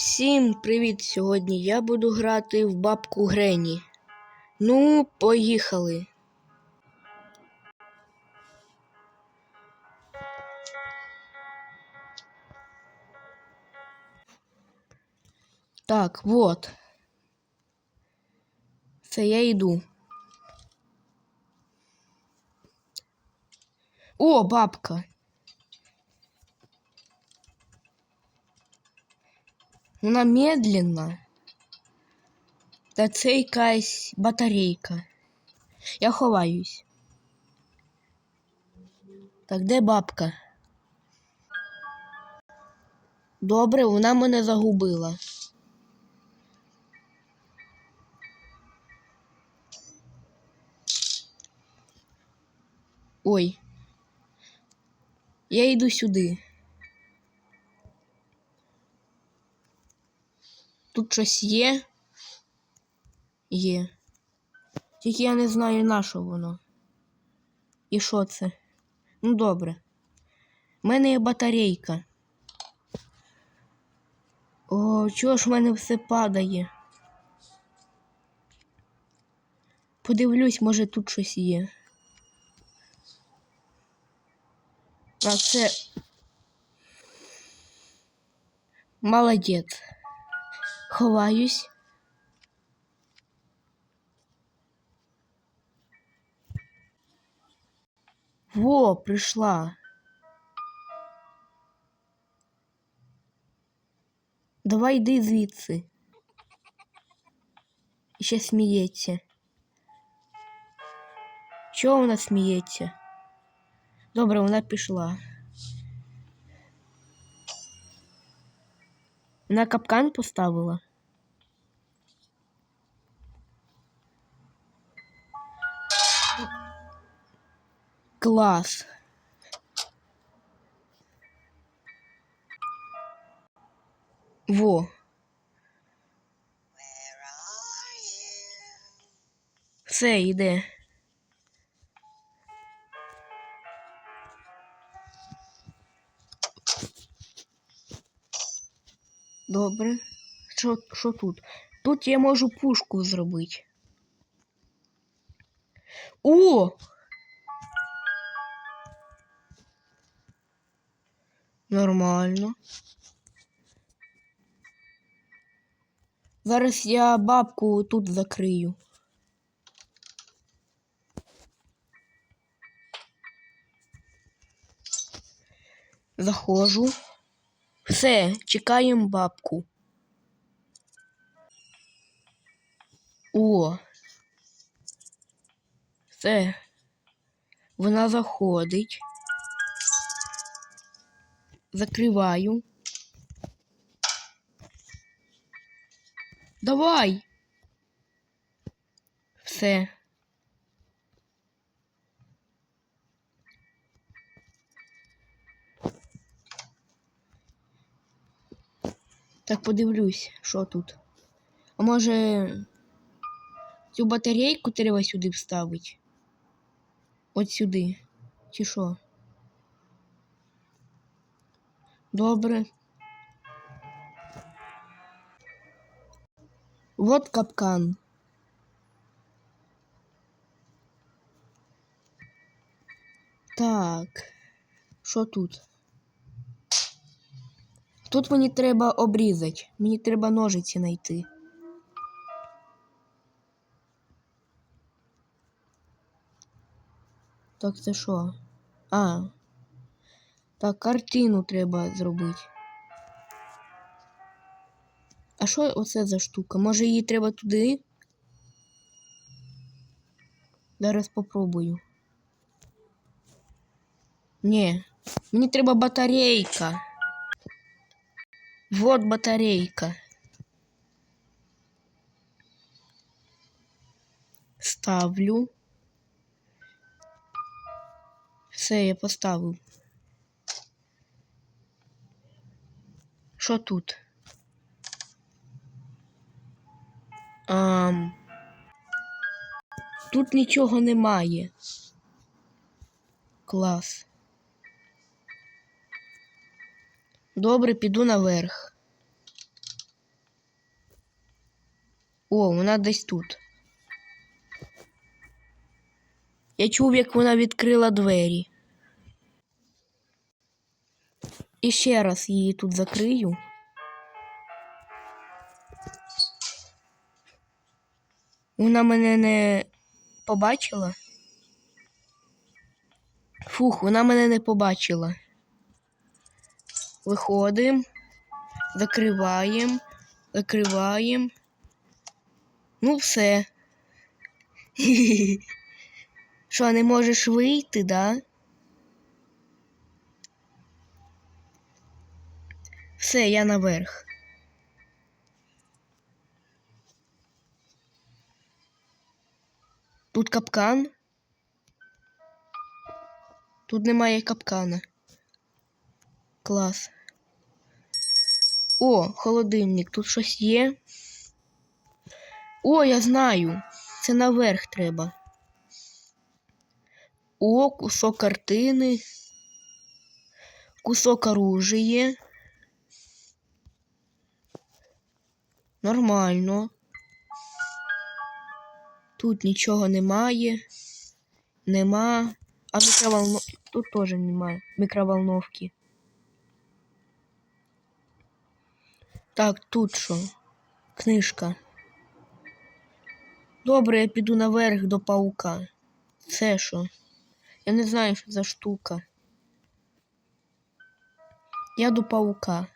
Всім привіт! Сьогодні я буду грати в бабку Грені. Ну, поїхали. Так, вот. Це я йду. О, бабка. Вона медленна. Та це якась батарейка. Я ховаюсь. Так, де бабка? Добре, вона мене загубила. Ой. Я йду сюди. Тут щось є? Є. Тільки я не знаю, на що воно. І що це? Ну добре. У мене є батарейка. О, чого ж в мене все падає? Подивлюсь, може тут щось є. А це. Молодець. Ховаюсь. Во, прийшла. Давай йди звідси. І ще сміється. Чого вона сміється? Добре, вона пішла. Вона капкан поставила. Клас. Во. Все, йде. Добре. Що, що тут? Тут я можу пушку зробити. О! Нормально. Зараз я бабку тут закрию. Заходжу. Все, чекаємо бабку. О. Все. Вона заходить. Закриваю. Давай. Все. Так подивлюсь, що тут. А може цю батарейку треба сюди вставити? От сюди. Чи що? Добре. Вот капкан. Так. Що тут? Тут мені треба обрізати. Мені треба ножиці знайти. Так, це що? А. Так, картину треба зробити. А що оце за штука? Може її треба туди? Зараз попробую. Ні, мені треба батарейка. Вот батарейка. Ставлю. Все, я поставив. Що тут? Ам... Тут нічого немає. Клас. Добре, піду наверх. О, вона десь тут. Я чув, як вона відкрила двері. І ще раз її тут закрию. Вона мене не побачила. Фух, вона мене не побачила. Виходимо, закриваємо, закриваємо. Ну, все. Що, не можеш вийти, да? Все, я наверх. Тут капкан. Тут немає капкана. Клас. О, холодильник, тут щось є. О, я знаю. Це наверх треба. О, кусок картини. Кусок оружия. Нормально. Тут нічого немає. Нема. А микроволно... Тут теж немає мікроволновки. Так, тут що? Книжка. Добре, я піду наверх до паука. Це що? Я не знаю, що за штука. Я до паука.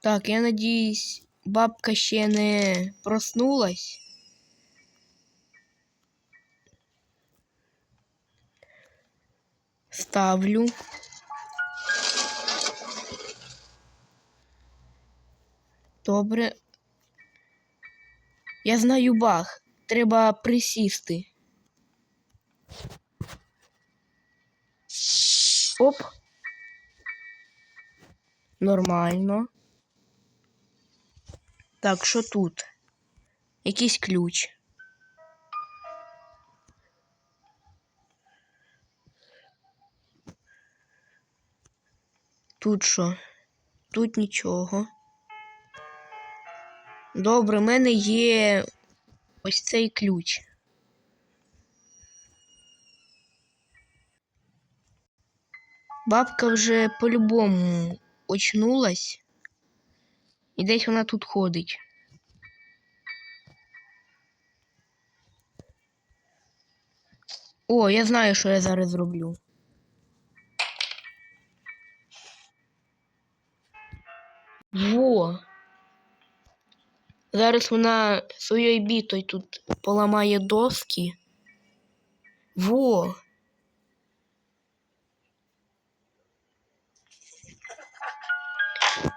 Так, я надіюсь, бабка ще не проснулась. Ставлю. Добре. Я знаю баг. Треба присісти. Оп. Нормально. Так, що тут? Якийсь ключ. Тут що? Тут нічого. Добре, в мене є ось цей ключ. Бабка вже по-любому очнулась. І десь вона тут ходить. О, я знаю, що я зараз зроблю. Во. Зараз вона своєю бітою тут поламає доски. Во.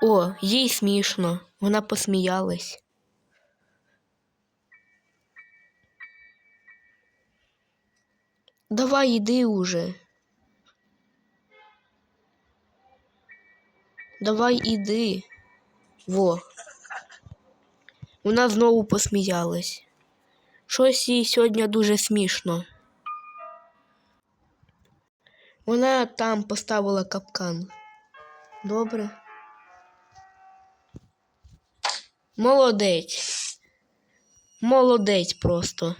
О, їй смішно. Вона посміялась. Давай іди уже. Давай іди. Во. Вона знову посміялась. Щось їй сьогодні дуже смішно. Вона там поставила капкан. Добре. Молодець. Молодець просто.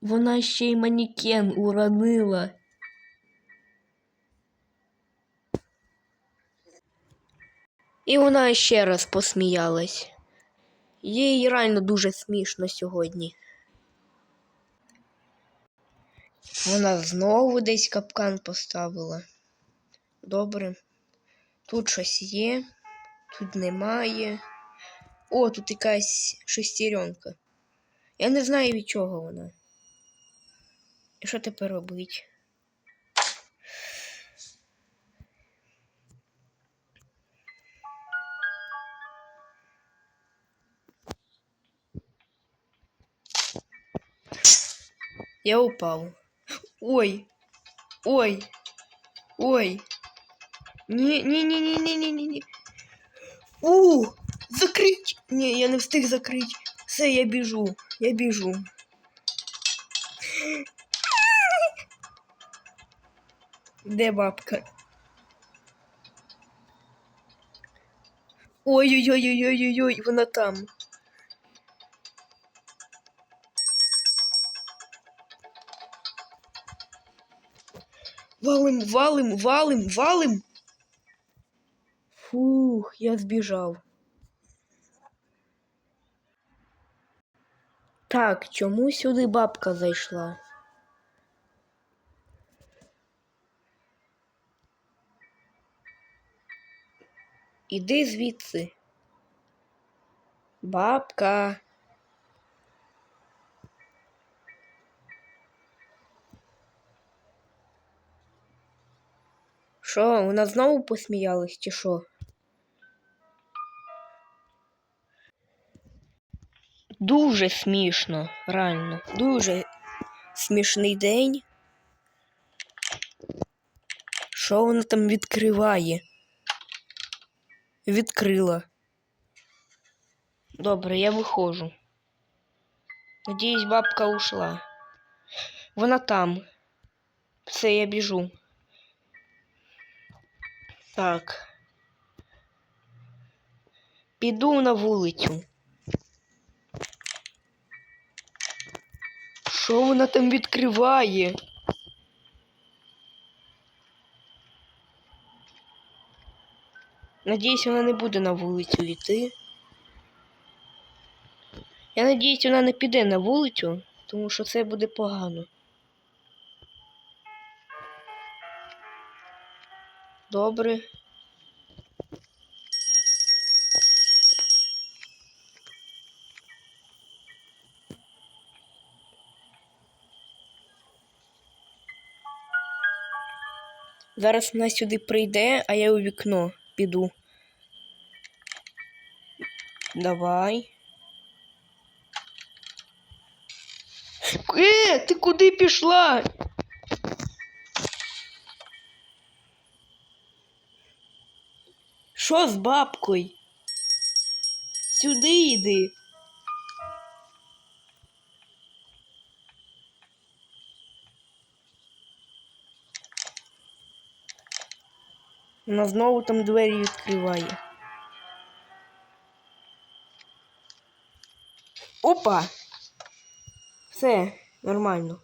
Вона ще й манікен уронила. І вона ще раз посміялась. Їй реально дуже смішно сьогодні. Вона знову десь капкан поставила. Добре. Тут щось є, тут немає. О, тут якась шестеренка. Я не знаю від чого вона. І що тепер робить? Я упал. Ой. Ой. Ой. Не-не-не-не-не-не-не. У! Закрить! Ні, я не встиг закрити. Все, я біжу. Я біжу. Де бабка? Ой-ой-ой-ой-ой-ой, вона там. Валим, валим, валим, валим. Фух, я збіжав. Так, чому сюди бабка зайшла? Іди звідси. Бабка. Що, вона знову посміялась, чи що? Дуже смішно, реально. Дуже смішний день. Що вона там відкриває? Відкрила. Добре, я виходжу. Надіюсь, бабка ушла. Вона там. Все, я біжу. Так. Піду на вулицю. Що вона там відкриває? Надіюсь, вона не буде на вулицю йти. Я надіюсь, вона не піде на вулицю, тому що це буде погано. Добре. Зараз вона сюди прийде, а я у вікно піду. Давай. Е, ти куди пішла? Що з бабкою? Сюди йди. Вона знову там двері відкриває. Опа! Все, нормально.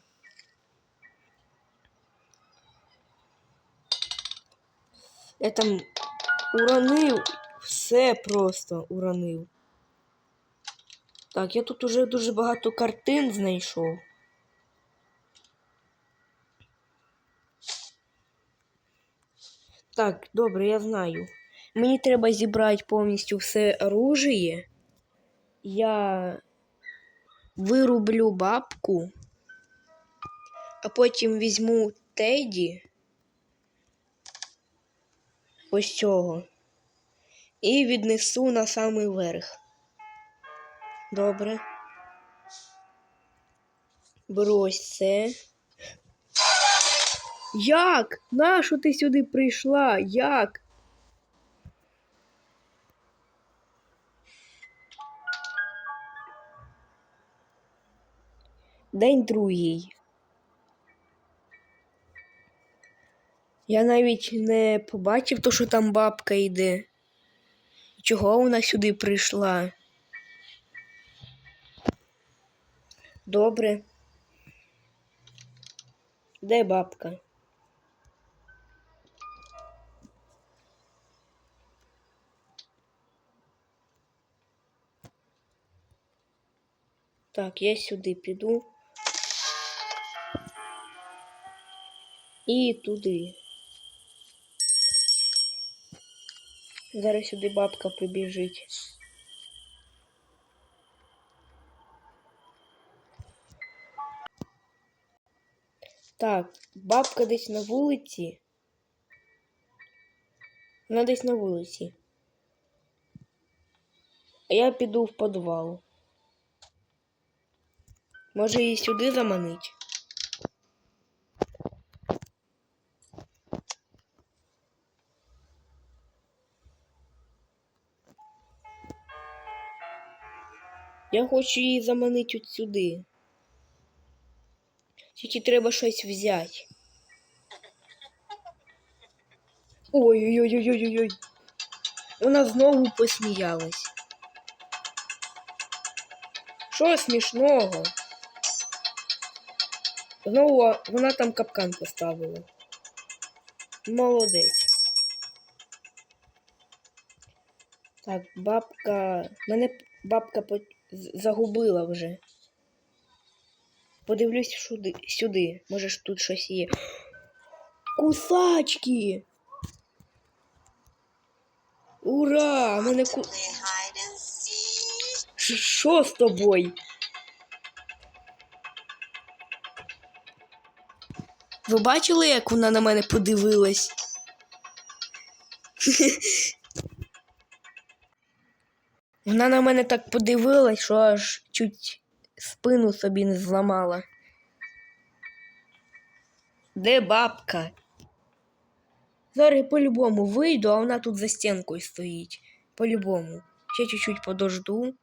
Я там уронив, все просто уронив. Так, я тут уже дуже багато картин знайшов. Так, добре, я знаю. Мені треба зібрати повністю все оружие. Я вирублю бабку, а потім візьму Теді ось цього і віднесу на самий верх. Добре. Беру ось це. Як? Нащо ти сюди прийшла? Як? День другий. Я навіть не побачив то, що там бабка йде. Чого вона сюди прийшла? Добре. Де бабка? Так, я сюди піду. І туди. Зараз сюди бабка прибіжить. Так, бабка десь на вулиці. Вона десь на вулиці. А я піду в підвал. Може її сюди заманить? Я хочу її заманити от сюди. Тільки треба щось взяти. Ой-ой-ой-ой-ой-ой. Вона знову посміялась. Що смішного? Знову вона там капкан поставила. Молодець. Так, бабка. Мене бабка загубила вже. Подивлюсь сюди, сюди. Може ж тут щось є. Кусачки! Ура! Мене ку... Що з тобою? Ви бачили, як вона на мене подивилась? Вона на мене так подивилась, що аж чуть спину собі не зламала. Де бабка? Зараз по-любому вийду, а вона тут за стінкою стоїть. По-любому. Ще чуть-чуть подожду.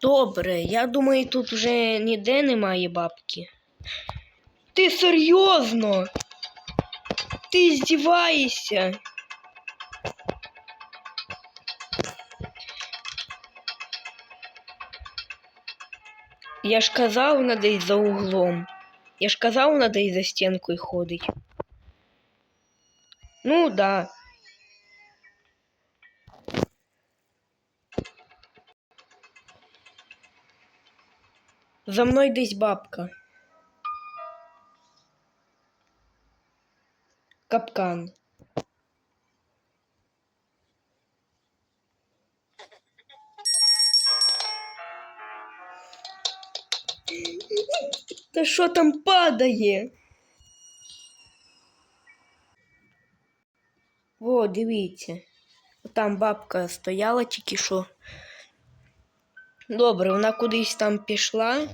Добре, я думаю, тут вже ніде немає бабки. Ти серйозно? Ти здіваєшся? Я ж казав, вона десь за углом. Я ж казав, вона десь за стінкою ходить. Ну да. За мною десь бабка. Капкан. Та що там падає? О, дивіться. Там бабка стояла тільки що. Добре, вона кудись там пішла.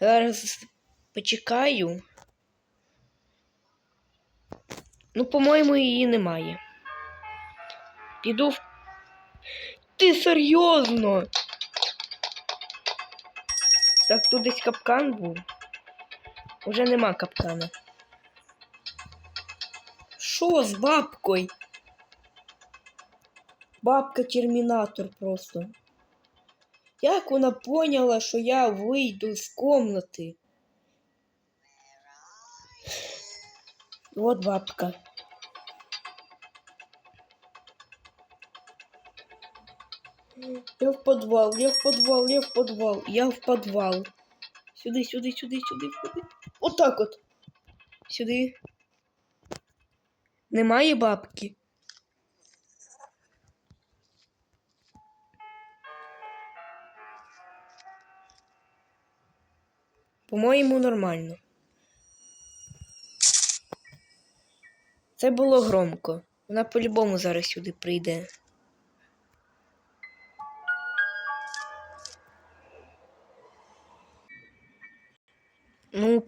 Зараз почекаю. Ну, по-моєму, її немає. Піду в. Ти серйозно? Так тут десь капкан був. Уже нема капкана. Що з бабкою? Бабка термінатор просто. Як вона поняла, що я вийду з комнати? Вот бабка. Я в подвал, я в подвал, я в подвал, я в подвал. Сюди, сюди, сюди, сюди, сюди. Отак от. Сюди. Немає бабки. По-моєму, нормально. Це було громко. Вона по-любому зараз сюди прийде.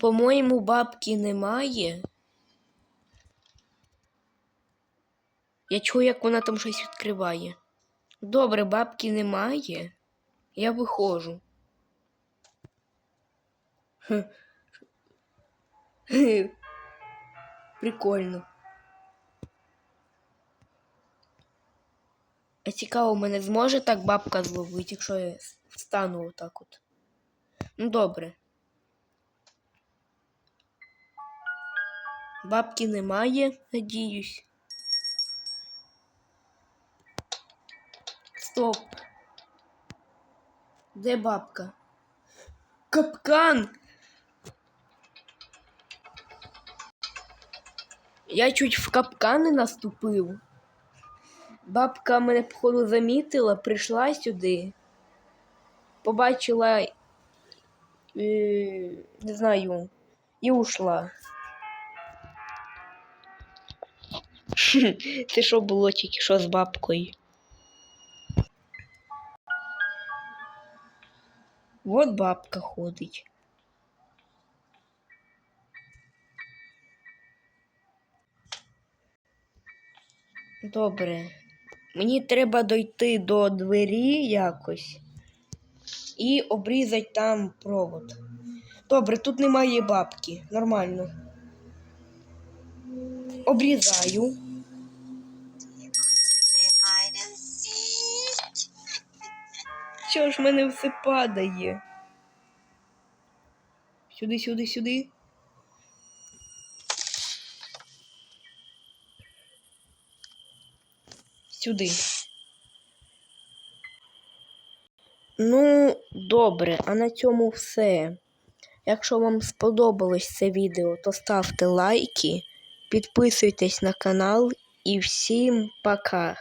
По-моєму, бабки немає. Я чую, як вона там щось відкриває. Добре, бабки немає. Я виходжу. Прикольно. А цікаво, мене зможе так бабка зловити, якщо я встану отак от. Ну, добре. Бабки немає, надіюсь. Стоп. Де бабка? Капкан! Я чуть в капкани наступив. Бабка мене, походу, замітила, прийшла сюди, побачила, е, не знаю, і ушла. Це що було тільки що з бабкою? Вот бабка ходить. Добре. Мені треба дойти до двері якось і обрізати там провод. Добре, тут немає бабки. Нормально. Обрізаю. Що ж в мене все падає? Сюди, сюди, сюди. Сюди. Ну, добре, а на цьому все. Якщо вам сподобалось це відео, то ставте лайки, підписуйтесь на канал і всім пока!